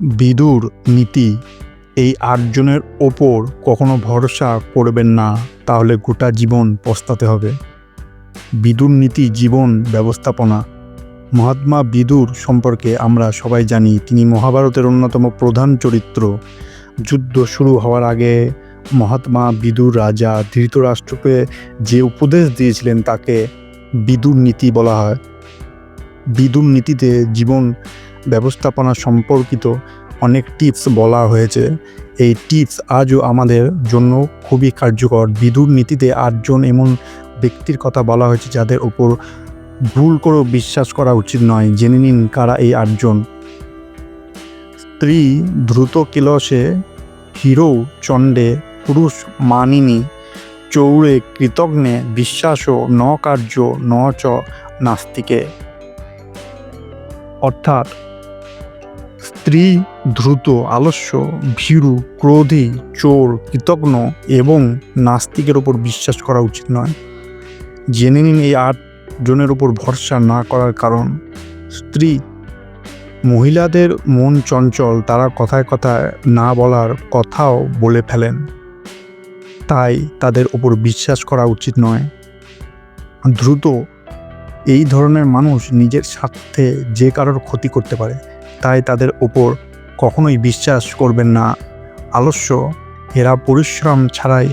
বিদুর নীতি, এই আটজনের ওপর কখনো ভরসা করবেন না, তাহলে গোটা জীবন পস্তাতে হবে। বিদুর নীতি, জীবন ব্যবস্থাপনা। মহাত্মা বিদুর সম্পর্কে আমরা সবাই জানি, তিনি মহাভারতের অন্যতম প্রধান চরিত্র। যুদ্ধ শুরু হওয়ার আগে মহাত্মা বিদুর রাজা ধৃতরাষ্ট্রকে যে উপদেশ দিয়েছিলেন, তাকে বিদুর নীতি বলা হয়। বিদুর নীতিতে জীবন ব্যবস্থাপনা সম্পর্কিত অনেক টিপস বলা হয়েছে। এই টিপস আজও আমাদের জন্য খুবই কার্যকর। বিদুর নীতিতে আটজন এমন ব্যক্তির কথা বলা হয়েছে যাদের ওপর ভুল করেও বিশ্বাস করা উচিত নয়। জেনে নিন কারা এই আটজন। স্ত্রী দ্রুত কিলসে হিরো চণ্ডে, পুরুষ মানিনী, চৌড়ে কৃতজ্ঞে বিশ্বাসও ন কার্য ন চ নাস্তিকে। অর্থাৎ স্ত্রী দ্রুত আলস্য, ভীরু, ক্রোধী, চোর কৃতজ্ঞ এবং নাস্তিকের ওপর বিশ্বাস করা উচিত নয়। জেনে নিন এই আট জনের উপর ভরসা না করার কারণ। স্ত্রী, মহিলাদের মন চঞ্চল, তারা কথায় কথায় না বলার কথাও বলে ফেলেন। তাই তাদের ওপর বিশ্বাস করা উচিত নয়। দ্রুত এই ধরনের মানুষ নিজের স্বার্থে যে কারোর ক্ষতি করতে পারে। তাই তাদের ওপর কখনোই বিশ্বাস করবেন না। আলস্য, এরা পরিশ্রম ছাড়াই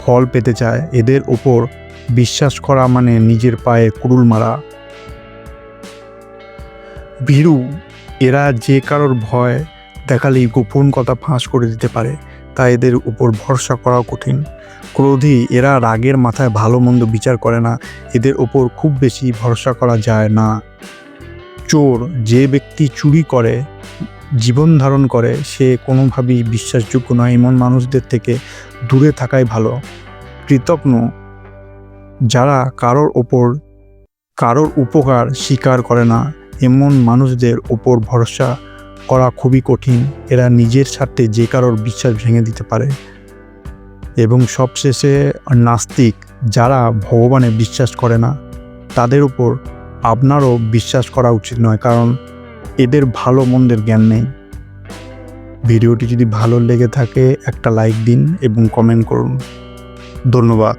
ফল পেতে চায়। এদের ওপর বিশ্বাস করা মানে নিজের পায়ে কুড়ুল মারা। ভীরু, এরা যে কারোর ভয় দেখালেই গোপন কথা ফাঁস করে দিতে পারে, তাই এদের উপর ভরসা করা কঠিন। ক্রোধী, এরা রাগের মাথায় ভালো মন্দ বিচার করে না। এদের ওপর খুব বেশি ভরসা করা যায় না। চোর যে ব্যক্তি চুরি করে, জীবন ধারণ করে, সে কোনোভাবেই বিশ্বাসযোগ্য নয়। এমন মানুষদের থেকে দূরে থাকাই ভালো। কৃতজ্ঞ যারা কারোর ওপর, কারোর উপকার স্বীকার করে না, এমন মানুষদের ওপর ভরসা করা খুবই কঠিন। এরা নিজের স্বার্থে যে কারোর বিশ্বাস ভেঙে দিতে পারে। এবং সবশেষে নাস্তিক যারা ভগবানে বিশ্বাস করে না, তাদের উপর আপনারও বিশ্বাস করা উচিত নয়, কারণ এদের ভালো মন্দের জ্ঞান নেই। ভিডিওটি যদি ভালো লেগে থাকে, একটা লাইক দিন এবং কমেন্ট করুন। ধন্যবাদ।